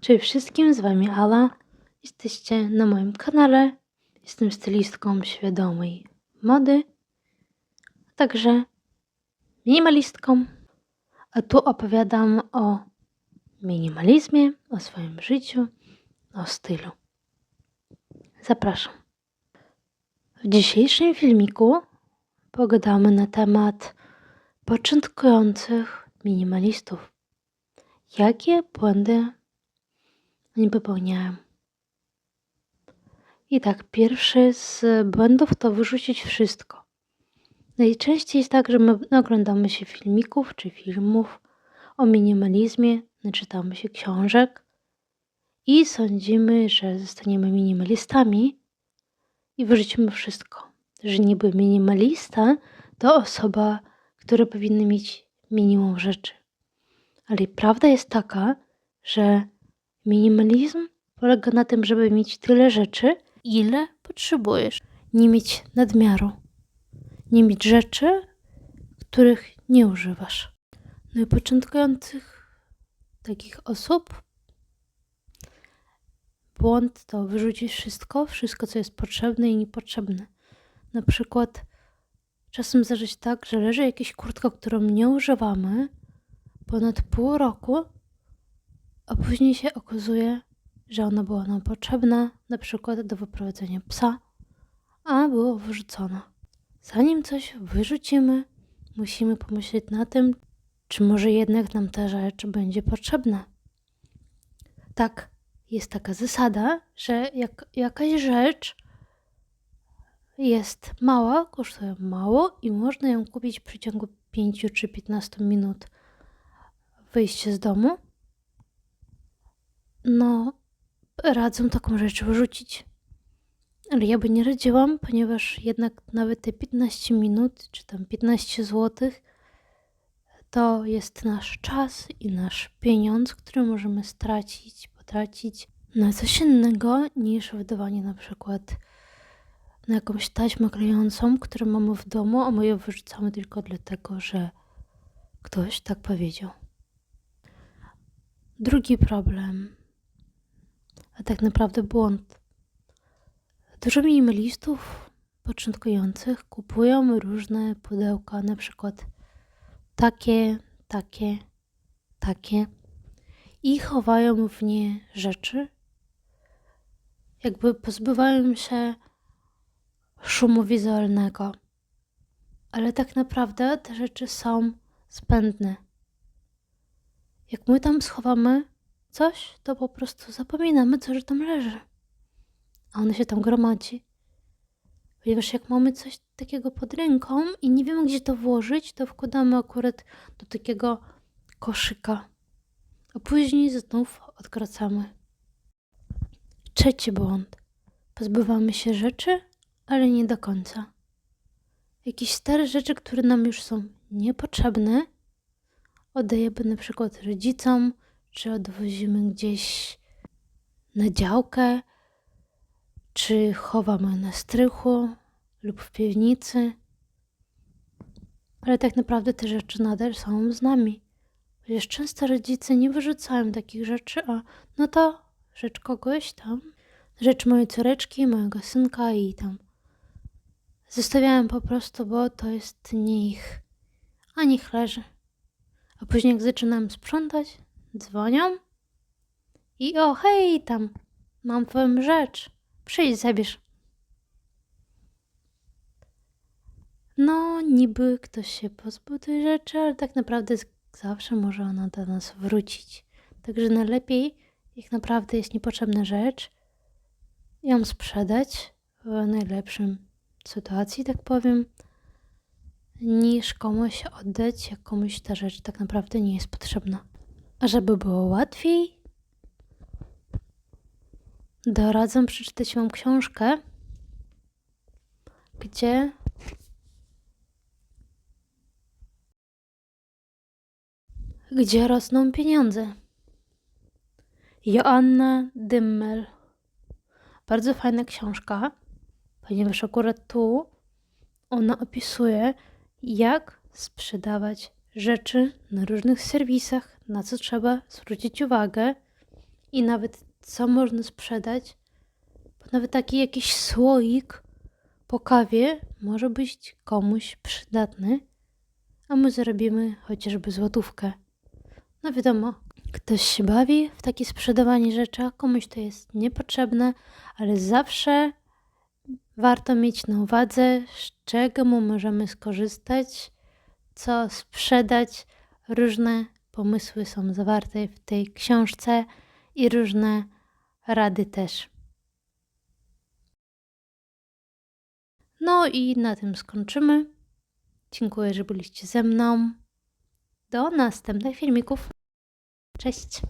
Cześć wszystkim, z Wami Ala. Jesteście na moim kanale. Jestem stylistką świadomej mody, a także minimalistką. A tu opowiadam o minimalizmie, o swoim życiu, o stylu. Zapraszam. W dzisiejszym filmiku pogadamy na temat początkujących minimalistów. Jakie błędy oni popełniają? I tak, pierwszy z błędów to wyrzucić wszystko. Najczęściej jest tak, że my oglądamy się filmików czy filmów o minimalizmie, naczytamy się książek i sądzimy, że zostaniemy minimalistami i wyrzucimy wszystko. Że niby minimalista to osoba, która powinna mieć minimum rzeczy. Ale prawda jest taka, że minimalizm polega na tym, żeby mieć tyle rzeczy, ile potrzebujesz. Nie mieć nadmiaru. Nie mieć rzeczy, których nie używasz. No i początkujących takich osób błąd to wyrzucić wszystko, wszystko co jest potrzebne i niepotrzebne. Na przykład czasem zdarza się tak, że leży jakaś kurtka, którą nie używamy ponad pół roku, a później się okazuje, że ona była nam potrzebna, na przykład do wyprowadzenia psa, a było wyrzucona. Zanim coś wyrzucimy, musimy pomyśleć na tym, czy może jednak nam ta rzecz będzie potrzebna. Tak, jest taka zasada, że jak jakaś rzecz jest mała, kosztuje mało i można ją kupić w przeciągu 5 czy 15 minut wyjście z domu, no radzę taką rzecz wyrzucić. Ale ja by nie radziłam, ponieważ jednak nawet te 15 minut, czy tam 15 zł, to jest nasz czas i nasz pieniądz, który możemy stracić, potracić na coś innego niż wydawanie na przykład na jakąś taśmę klejącą, którą mamy w domu, a my ją wyrzucamy tylko dlatego, że ktoś tak powiedział. Drugi problem, a tak naprawdę błąd. Dużo minimalistów początkujących kupują różne pudełka, na przykład takie, takie, takie i chowają w nie rzeczy, jakby pozbywają się szumu wizualnego. Ale tak naprawdę te rzeczy są zbędne. Jak my tam schowamy coś, to po prostu zapominamy, co że tam leży. A ono się tam gromadzi. Ponieważ jak mamy coś takiego pod ręką i nie wiemy, gdzie to włożyć, to wkładamy akurat do takiego koszyka. A później znów odkracamy. Trzeci błąd. Pozbywamy się rzeczy, ale nie do końca. Jakieś stare rzeczy, które nam już są niepotrzebne, oddajemy na przykład rodzicom, czy odwozimy gdzieś na działkę, czy chowamy na strychu lub w piwnicy. Ale tak naprawdę te rzeczy nadal są z nami. Chociaż często rodzice nie wyrzucają takich rzeczy, a no to rzecz kogoś tam, rzecz mojej córeczki, mojego synka i tam. Zostawiałem po prostu, bo to jest nie ich, a niech leży. A później jak zaczynam sprzątać, dzwonią i o hej tam, mam twoją rzecz, przyjdź zabierz. No, niby ktoś się pozbył tej rzeczy, ale tak naprawdę zawsze może ona do nas wrócić. Także najlepiej, jak naprawdę jest niepotrzebna rzecz, ją sprzedać w najlepszym sytuacji, tak powiem, niż komuś oddać, jak komuś ta rzecz tak naprawdę nie jest potrzebna. A żeby było łatwiej, doradzam przeczytać Wam książkę, gdzie gdzie rosną pieniądze. Joanna Dymmel. Bardzo fajna książka, ponieważ akurat tu ona opisuje, jak sprzedawać rzeczy na różnych serwisach, na co trzeba zwrócić uwagę i nawet co można sprzedać, bo nawet taki jakiś słoik po kawie może być komuś przydatny, a my zarobimy chociażby złotówkę. No wiadomo, ktoś się bawi w takie sprzedawanie rzeczy, a komuś to jest niepotrzebne, ale zawsze warto mieć na uwadze, z czego możemy skorzystać, co sprzedać. Różne pomysły są zawarte w tej książce i różne rady też. No i na tym skończymy. Dziękuję, że byliście ze mną. Do następnych filmików. Cześć!